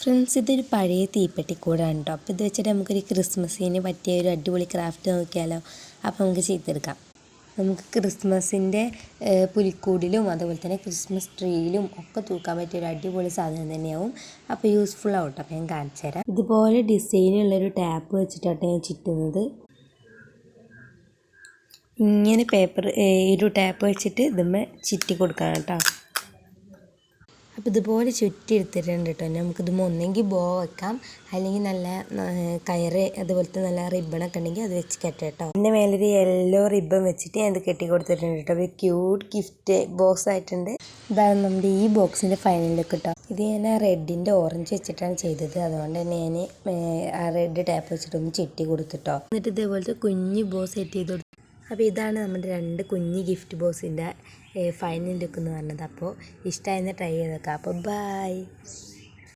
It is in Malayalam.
ഫ്രണ്ട്സ് ഇതൊരു പഴയ തീപ്പെട്ടിക്കൂടാണ് കേട്ടോ അപ്പോൾ ഇത് വെച്ചിട്ട് നമുക്കൊരു ക്രിസ്മസിന് പറ്റിയ ഒരു അടിപൊളി ക്രാഫ്റ്റ് നോക്കിയാലോ? അപ്പോൾ നമുക്ക് ചെയ്തെടുക്കാം. നമുക്ക് ക്രിസ്മസിന്റെ പുലിക്കൂടിലും അതുപോലെ തന്നെ ക്രിസ്മസ് ട്രീയിലും ഒക്കെ തൂക്കാൻ പറ്റിയ ഒരു അടിപൊളി സാധനം തന്നെയാവും. അപ്പോൾ യൂസ്ഫുൾ ആവട്ടെ. അപ്പോൾ ഞാൻ കാണിച്ചു തരാം. ഇതുപോലെ ഡിസൈനുള്ളൊരു ടാപ്പ് വെച്ചിട്ടാണ് ഞാൻ ചുറ്റുന്നത്. ഇങ്ങനെ പേപ്പർ ഒരു ടാപ്പ് വെച്ചിട്ട് ഇതുമ്മ ചുറ്റി കൊടുക്കണം കേട്ടോ അപ്പോൾ ഇതുപോലെ ചുറ്റി എടുത്തിട്ടുണ്ട് കേട്ടോ നമുക്കിത് ഒന്നെങ്കിൽ ബോ വെക്കാം. അല്ലെങ്കിൽ നല്ല കയറ് അതുപോലത്തെ നല്ല റിബണൊക്കെ ഉണ്ടെങ്കിൽ അത് വെച്ച് കെട്ടാം കേട്ടോ എന്റെ മേലൊരു യെല്ലോ റിബൺ വെച്ചിട്ട് ഞാൻ ഇത് കെട്ടി കൊടുത്തിട്ടുണ്ട് കേട്ടോ ഒരു ക്യൂട്ട് ഗിഫ്റ്റ് ബോക്സ് ആയിട്ടുണ്ട്. ഇതാണ് നമ്മുടെ ഈ ബോക്സിന്റെ ഫൈനൽ ലുക്ക് കേട്ടോ ഇത് ഞാൻ റെഡിന്റെ ഓറഞ്ച് വെച്ചിട്ടാണ് ചെയ്തത്. അതുകൊണ്ട് തന്നെ ഞാൻ ആ റെഡ് ടാപ്പ് വെച്ചിട്ടൊന്ന് ചെട്ടി കൊടുത്തിട്ടോ എന്നിട്ട് ഇതേപോലത്തെ കുഞ്ഞ് ബോ സെറ്റ് ചെയ്ത് അപ്പോൾ ഇതാണ് നമ്മുടെ രണ്ട് കുഞ്ഞ് ഗിഫ്റ്റ് ബോക്സിന്റെ ഫൈനൽ ലുക്ക് എന്ന് പറഞ്ഞത്. അപ്പോൾ ഇഷ്ടമായിരുന്നു ട്രൈ ചെയ്തേക്കാം അപ്പോൾ ബൈ